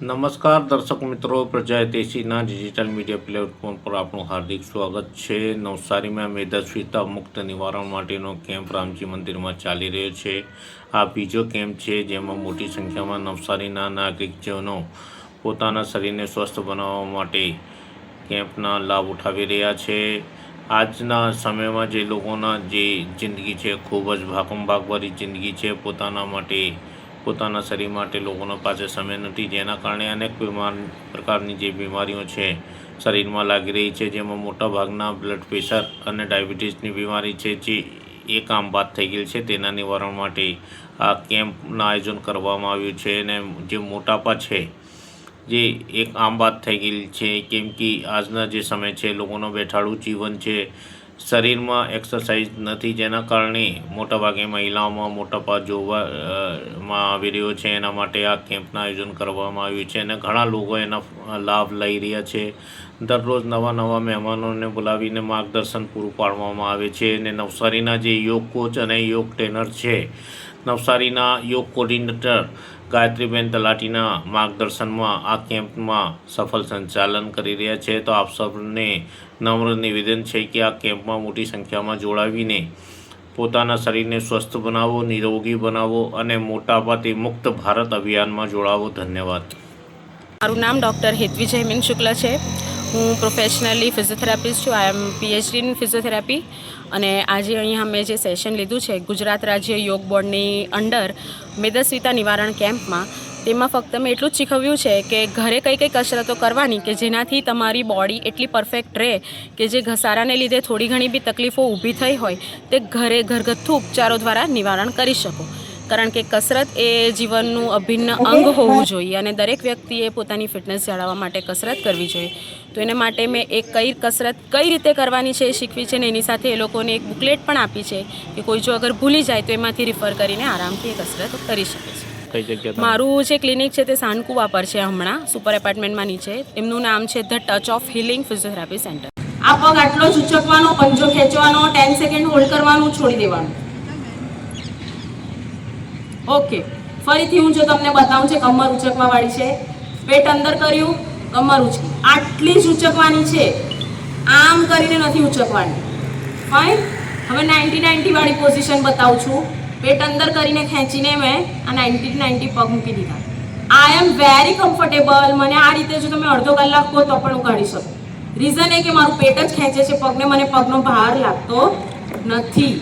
નમસ્કાર, દર્શક મિત્રો પ્રજા દેશીના ડિજિટલ મીડિયા પ્લેટફોર્મ પર આપણું હાર્દિક સ્વાગત છે. નવસારીમાં મેદસ્વીતા મુક્ત નિવારણ માટેનો કેમ્પ રામજી મંદિરમાં ચાલી રહ્યો છે. આ બીજો કેમ્પ છે, જેમાં મોટી સંખ્યામાં નવસારીના નાગરિકજનો પોતાના શરીરને સ્વસ્થ બનાવવા માટે કેમ્પના લાભ ઉઠાવી રહ્યા છે. આજના સમયમાં જે લોકોના જે જિંદગી છે, ખૂબ જ ભાગમ ભાગવાળી જિંદગી છે, પોતાના માટે પોતાના શરીર માટે લોકોના પાસે સમય નથી, જેના કારણે અનેક બીમાર પ્રકારની જે બીમારીઓ છે, શરીરમાં લાગી રહી છે, જેમાં મોટાભાગના બ્લડ પ્રેશર અને ડાયાબિટીસની બીમારી છે, જે એક આમ બાદ થઈ ગયેલ છે, તેના નિવારણ માટે આ કેમ્પનું આયોજન કરવામાં આવ્યું છે અને જે મોટાપા છે, જે એક આમ વાત થઈ ગયેલી છે, કેમ કે આજના જે સમય છે, લોકોનો બેઠાડું જીવન છે શરીરમાં એક્સરસાઇઝ નથી, જેના કારણે મોટાભાગે મહિલાઓમાં મોટાપા જોવા માં આવી રહ્યો છે. એના માટે આ કેમ્પનું આયોજન કરવામાં આવ્યું છે અને ઘણા લોકો એના લાભ લઈ રહ્યા છે. દરરોજ નવા નવા મહેમાનોને બોલાવીને માર્ગદર્શન પૂરું પાડવામાં આવે છે અને નવસારીના જે યોગ કોચ અને યોગ ટ્રેનર છે, નવસારીના યોગ કોર્ડિનેટર ગાયત્રીબેન તલાટીના માર્ગદર્શનમાં આ કેમ્પમાં સફળ સંચાલન કરી રહ્યા છે. તો આપ સૌને નમ્ર નિવેદન છે કે આ કેમ્પમાં મોટી સંખ્યામાં જોડાવીને પોતાના શરીરને સ્વસ્થ બનાવો, નિરોગી બનાવો અને મોટાપાથી મુક્ત ભારત અભિયાનમાં જોડાવો. ધન્યવાદ. મારું નામ ડૉક્ટર હેતવી જયમીન શુક્લ છે. હું પ્રોફેશનલી ફિઝિયોથેરાપિસ્ટ છું. I am PhD in physiotherapy અને આજે અહીંયા મેં જે સેશન લીધું છે, ગુજરાત રાજ્ય યોગ બોર્ડની અંડર મેદસ્વીતા નિવારણ કેમ્પમાં, તેમાં ફક્ત મેં એટલું જ શીખવ્યું છે કે ઘરે કઈ કઈ કસરતો કરવાની કે જેનાથી તમારી બોડી એટલી પરફેક્ટ રહે કે જે ઘસારાને લીધે થોડી ઘણી બી તકલીફો ઊભી થઈ હોય, તે ઘરે ઘરગથ્થુ ઉપચારો દ્વારા નિવારણ કરી શકો. કારણ કે કસરત એ જીવનનું અભિન્ન અંગ હોવું જોઈએ અને દરેક વ્યક્તિએ પોતાની ફિટનેસ જાળવવા માટે કસરત કરવી જોઈએ. તો એને માટે મેં એક કઈ કસરત કઈ રીતે કરવાની છે એ શીખવી છે ને એની સાથે એ લોકોને એક બુકલેટ પણ આપી છે કે કોઈ જો અગર ભૂલી જાય તો એમાંથી રિફર કરીને આરામથી એ કસરત કરી શકે છે. કઈ જગ્યા મારું જે ક્લિનિક છે તે સાનકુવા પર છે હમણાં સુપર એપાર્ટમેન્ટમાં નીચે. એમનું નામ છે the touch of healing physiotherapy centre આ પગ આટલો જ ઉચકવાનો પંજો ખેંચવાનો ટેન સેકન્ડ હોલ્ડ કરવાનું છોડી દેવાનું. ઓકે. ફરીથી હું જો તમને બતાવું છે કમર ઉચકવાવાળી છે. પેટ અંદર કર્યું કમર ઉચકી, આટલી જ ઉચકવાની છે. આમ કરીને નથી ઉચકવાની. ફાઇન હવે નાઇન્ટી નાઇન્ટીવાળી પોઝિશન બતાવું છું. પેટ અંદર કરીને ખેંચીને મેં આ નાઇન્ટી નાઇન્ટી પગ મૂકી દીધા. આઈ એમ વેરી કમ્ફર્ટેબલ મને આ રીતે જો તમે અડધો કલાક કહો તો પણ હું કાઢી શકું. રીઝન એ કે મારું પેટ જ ખેંચે છે પગને, મને પગનો ભાર લાગતો નથી.